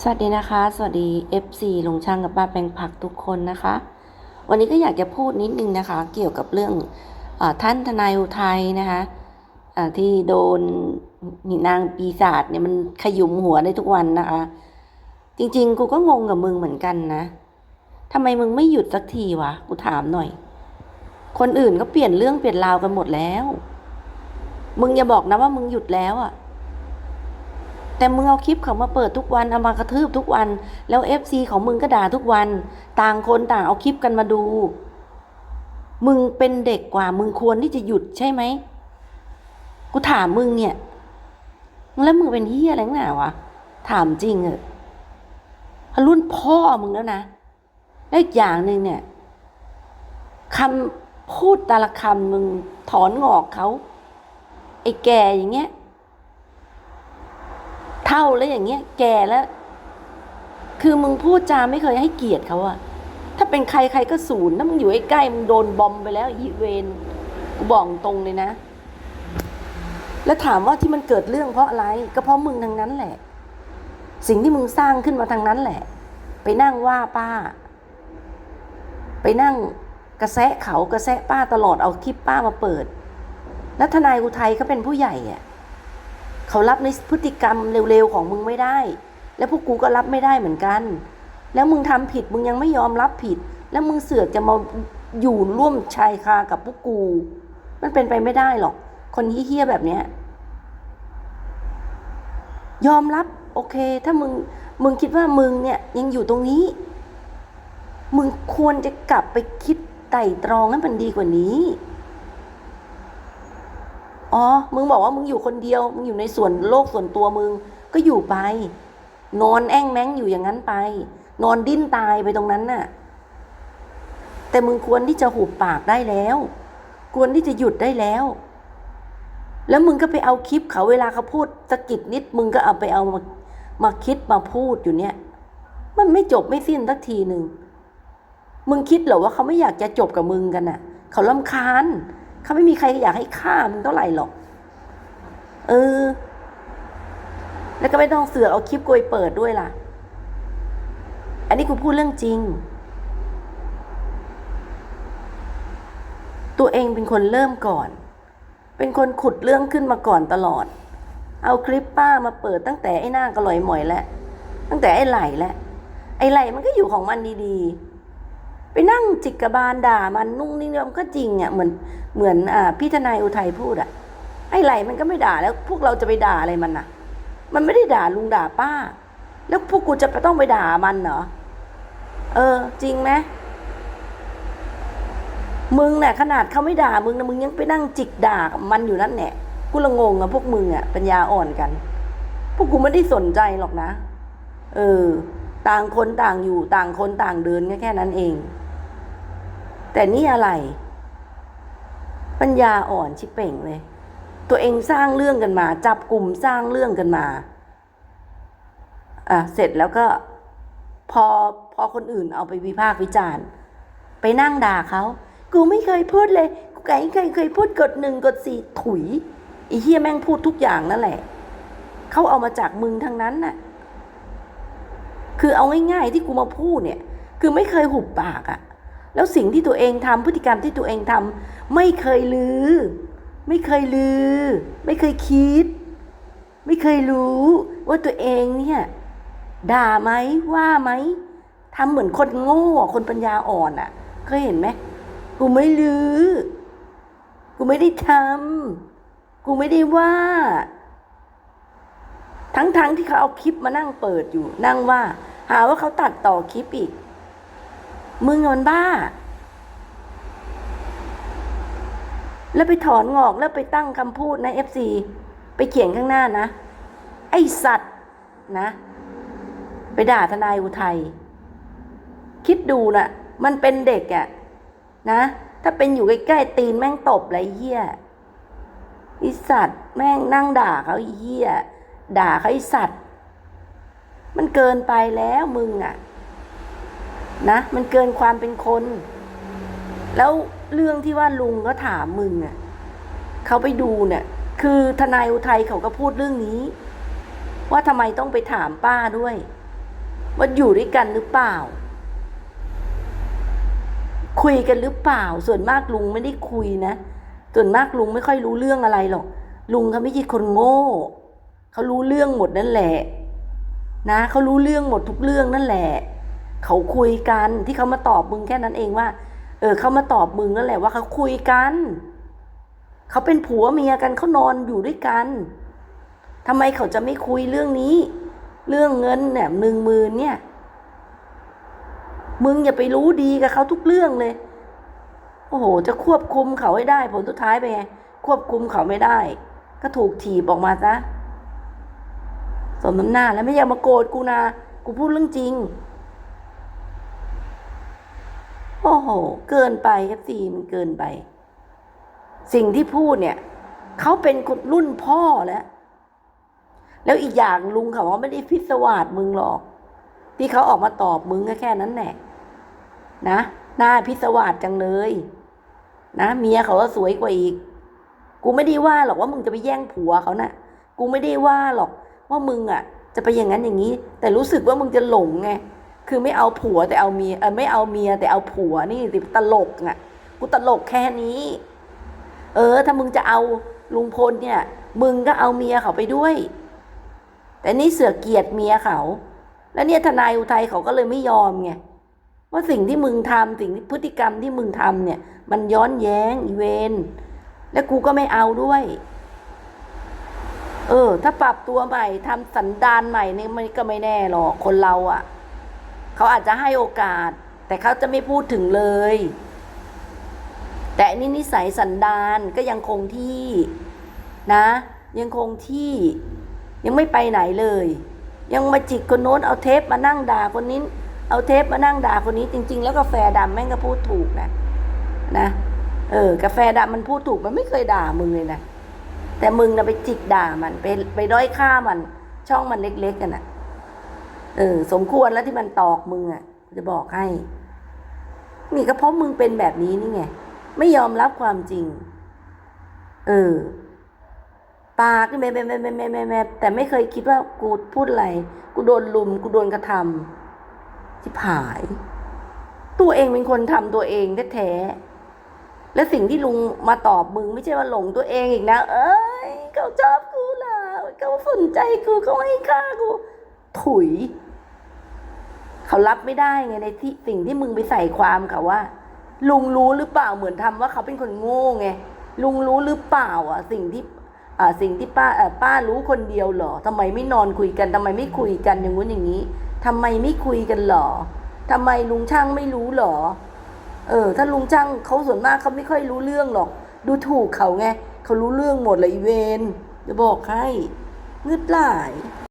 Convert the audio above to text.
สวัสดีนะคะ สวัสดี FC ลุงช่างกับป้าแปลงผักทุกคนนะคะ วันนี้ก็อยากจะพูดนิดนึงนะคะ เกี่ยวกับเรื่องอท่านทนายอุทัยนะคะที่โดนนางปีศาจเนี่ยมันขยุมหัวได้ทุกวันนะคะ จริง ๆ กูก็งงกับมึงเหมือนกันนะทำไมมึงไม่หยุดสักทีวะ กูถามหน่อย คนอื่นก็เปลี่ยนเรื่องเปลี่ยนราวกันหมดแล้ว มึงอย่าบอกนะว่ามึงหยุดแล้วอะ แต่มึงเอาคลิปเขามาเปิดทุกวันเอามากระทืบทุกวัน แล้วเอฟซีของมึงก็ด่าทุกวัน ต่างคนต่างเอาคลิปกันมาดู มึงเป็นเด็กกว่า มึงควรที่จะหยุดใช่ไหมกูถามมึงเนี่ยแล้วมึงเป็นเฮียอะไรหนาวะถามจริงเหอะรุ่นพ่อมึงแล้วนะแล้วอีกอย่างหนึ่งเนี่ยคำพูดแต่ละคำมึงถอนงอกเขาไอ้แก่อย่างเงี้ย เท่าแล้วอย่างเงี้ย แก่แล้ว คือมึงพูดจาไม่เคยให้เกียรติเขาอะถ้าเป็นใครใครก็ศูนย์ถ้ามึงอยู่ใกล้มึงโดนบอมไปแล้วอีเวนกูบอกตรงเลยนะ แล้วถามว่าที่มันเกิดเรื่องเพราะอะไร ก็เพราะมึงทั้งนั้นแหละ สิ่งที่มึงสร้างขึ้นมาทางนั้นแหละ ไปนั่งว่าป้า ไปนั่งกระแสะเขากระแสะป้าตลอดเอาคลิปป้ามาเปิด แล้วทนายอุทัยเขาเป็นผู้ใหญ่อะ เขารับในพฤติกรรมเร็วๆของมึงไม่ได้ แล้วพวกกูก็รับไม่ได้เหมือนกัน แล้วมึงทำผิดมึงยังไม่ยอมรับผิด แล้วมึงเสือกจะมาอยู่ร่วมชายคากับพวกกู มันเป็นไปไม่ได้หรอก คนเฮี้ยแบบเนี้ยยอมรับโอเค ถ้ามึงมึงคิดว่ามึงเนี่ยยังอยู่ตรงนี้ มึงควรจะกลับไปคิดไต่ตรองให้มันดีกว่านี้ อ๋อ มึงบอกว่ามึงอยู่คนเดียว มึงอยู่ในส่วนโลกส่วนตัวมึง ก็อยู่ไป นอนแอ้งแม้งอยู่อย่างนั้นไป นอนดิ้นตายไปตรงนั้นน่ะ แต่มึงควรที่จะหุบปากได้แล้ว ควรที่จะหยุดได้แล้ว แล้วมึงก็ไปเอาคลิปเขาเวลาเขาพูดสะกิดนิด มึงก็เอาไปเอามามาคิดมาพูดอยู่เนี่ย มันไม่จบไม่สิ้นสักทีหนึ่ง มึงคิดเหรอว่าเขาไม่อยากจะจบกับมึงกันน่ะ เขาลำคาญ เขาไม่มีใครอยากให้ฆ่ามึงเท่าไหร่หรอก เออ แล้วก็ไม่ต้องเสือกเอาคลิปโกูไปเปิดด้วยล่ะ อันนี้กูพูดเรื่องจริง ตัวเองเป็นคนเริ่มก่อน เป็นคนขุดเรื่องขึ้นมาก่อนตลอด เอาคลิปป้ามาเปิดตั้งแต่ไอ้หน้ากระลอยหมอยแล้ว ตั้งแต่ไอ้ไหลแล้วไอ้ไหลมันก็อยู่ของมันดีๆ ไปนั่งจิกกระบาลด่ามันนุ่งนี่เนี่ยมันก็จริงอะเหมือนเหมือนอ่าพี่ทนายอุทัยพูดอะไอ้ไหลมันก็ไม่ด่าแล้วพวกเราจะไปด่าอะไรมันอะ มันไม่ได้ด่าลุงด่าป้า แล้วพวกกูจะไปต้องไปด่ามันเหรอเออ จริงไหมมึงเนี่ยขนาดเขาไม่ด่ามึงนะมึงยังไปนั่งจิกด่ามันอยู่นั่นแหละกูละงงอะพวกมึงอะปัญญาอ่อนกัน พวกกูไม่ได้สนใจหรอกนะ เออ ต่างคนต่างอยู่ต่างคนต่างเดินแค่แค่นั้นเอง แต่นี่อะไร ปัญญาอ่อนชิเป่งเลย ตัวเองสร้างเรื่องกันมา จับกลุ่มสร้างเรื่องกันมา อะเสร็จแล้วก็ พอพอคนอื่นเอาไปวิพากษ์วิจารณ์ ไปนั่งด่าเขากูไม่เคยพูดเลยกูไก่เคยเคยพูดกดหนึ่งกดสี่ถุยไอ้เฮียแม่งพูดทุกอย่างนั่นแหละเขาเอามาจากมึงทั้งนั้นน่ะ คือเอาง่ายๆที่กูมาพูดเนี่ย คือไม่เคยหุบปากอะ แล้วสิ่งที่ตัวเองทำพฤติกรรมที่ตัวเองทำไม่เคยลือ ไม่เคยลือ ไม่เคยคิด ไม่เคยรู้ว่าตัวเองเนี่ยด่าไหมว่าไหมทำเหมือนคนโง่คนปัญญาอ่อนอะ่ะ เคยเห็นไหมกูไม่ลือ กูไม่ได้ทำกูไม่ได้ว่า ทั้งๆทที่เขาเอาคลิปมานั่งเปิดอยู่ นั่งว่า หาว่าเขาตัดต่อคลิปอีก มึงมันบ้า แล้วไปถอนงอกแล้วไปตั้งคำพูดนะเอฟซีไปเขียนข้างหน้านะ ไอสัตว์นะ ไปด่าทนายอุทัย คิดดูนะ่ะ มันเป็นเด็กอะ่ะนะ ถ้าเป็นอยู่ใกล้ๆตีนแม่งตบไรเหี้ยไอสัตว์แม่งนั่งด่าเขาไอเหี้ย ด่าเขาไอสัตว์ มันเกินไปแล้วมึงอะ่ะ นะมันเกินความเป็นคน แล้วเรื่องที่ว่าลุงก็ถามมึงอะเขาไปดูเนี่ย คือทนายอุทัยเขาก็พูดเรื่องนี้ ว่าทำไมต้องไปถามป้าด้วย ว่าอยู่ด้วยกันหรือเปล่า คุยกันหรือเปล่า ส่วนมากลุงไม่ได้คุยนะ ส่วนมากลุงไม่ค่อยรู้เรื่องอะไรหรอก ลุงเขาไม่ใช่คนโง่ เขารู้เรื่องหมดนั่นแหละ นะเขารู้เรื่องหมดทุกเรื่องนั่นแหละ เขาคุยกันที่เขามาตอบมึงแค่นั้นเองว่า เออเขามาตอบมึงนั่นแหละว่าเขาคุยกันเขาเป็นผัวเมียกันเขานอนอยู่ด้วยกันทำไมเขาจะไม่คุยเรื่องนี้ เรื่องเงินเนี่ยหนึ่งหมื่นเนี่ย มึงอย่าไปรู้ดีกับเขาทุกเรื่องเลย โอ้โห จะควบคุมเขาให้ได้ ผลสุดท้ายไปไงควบคุมเขาไม่ได้ ก็ถูกถีบออกมาซะสมน้ำหน้าแล้วไม่อยากมาโกรธกูนะกูพูดเรื่องจริง โอ้โห เกินไปครับซีมันเกินไป สิ่งที่พูดเนี่ยเขาเป็นคนรุ่นพ่อแล้ว แล้วอีกอย่างลุงเขาว่าไม่ได้พิศวาสมึงหรอก ที่เขาออกมาตอบมึงก็แค่นั้นแหละนะหน้าพิศวาสจังเลย นะเมียเขาก็สวยกว่าอีก กูไม่ได้ว่าหรอกว่ามึงจะไปแย่งผัวเขานะ่ะ กูไม่ได้ว่าหรอกว่ามึงอะ จะไปอย่างนั้นอย่างนี้ แต่รู้สึกว่ามึงจะหลงไง คือไม่เอาผัวแต่เอาเมียเออไม่เอาเมียแต่เอาผัวนี่สิตลกอะกูตลกแค่นี้ เออ ถ้ามึงจะเอาลุงพลเนี่ย มึงก็เอาเมียเขาไปด้วย แต่นี่เสือเกียดเมียเขา แล้วเนี่ยทนายอุทัยเขาก็เลยไม่ยอมไงว่าสิ่งที่มึงทำสิ่งที่พฤติกรรมที่มึงทำเนี่ย มันย้อนแย้งอีเวนและกูก็ไม่เอาด้วย เออ ถ้าปรับตัวใหม่ทำสันดานใหม่เนี่ยมันก็ไม่แน่หรอกคนเราอะ่ะ เขาอาจจะให้โอกาส แต่เขาจะไม่พูดถึงเลย แต่นี่นิสัยสันดานก็ยังคงที่นะ ยังคงที่ยังไม่ไปไหนเลย ยังมาจิกคนโน้นเอาเทปมานั่งด่าคนนี้เอาเทปมานั่งด่าคนนี้จริง ๆ แล้วกาแฟดำแม่งก็พูดถูกนะนะเออกาแฟดำมันพูดถูกมันไม่เคยด่ามึงเลยนะแต่มึงนะไปจิกด่ามันไปไปด้อยค่ามันช่องมันเล็กๆกันนะ เออ สมควรแล้วที่มันตอกมึงอะจะบอกให้ นี่ก็เพราะมึงเป็นแบบนี้นี่ไง ไม่ยอมรับความจริง เออ ปากแม่แม่แม่แม่แม่แม่แม่แต่ไม่เคยคิดว่ากูพูดอะไร กูโดนลุม กูโดนกระทำที่ผาย ตัวเองเป็นคนทำตัวเองแท้ๆและสิ่งที่ลุงมาตอบมึง ไม่ใช่ว่าหลงตัวเองอีกนะ เอ้ย เขาชอบกูล่ะเขาสนใจกูเขาให้ค่ากูถุย เขารับไม่ได้ไงในที่สิ่งที่มึงไปใส่ความเขาว่า ลุงรู้หรือเปล่าเหมือนทำว่าเขาเป็นคนโง่ไงลุงรู้หรือเปล่าอะสิ่งที่อ่าสิ่งที่ป้าอ่อป้ารู้คนเดียวเหรอทำไมไม่นอนคุยกันทำไมไม่คุยกันอย่างงู้นอย่างนี้ทำไมไม่คุยกันเหรอทำไมลุงช่างไม่รู้เหรอ เออ ถ้าลุงช่างเขาส่วนมากเขาไม่ค่อยรู้เรื่องหรอก ดูถูกเขาไงเขารู้เรื่องหมดเลยเวนจะบอกให้งึดหลาย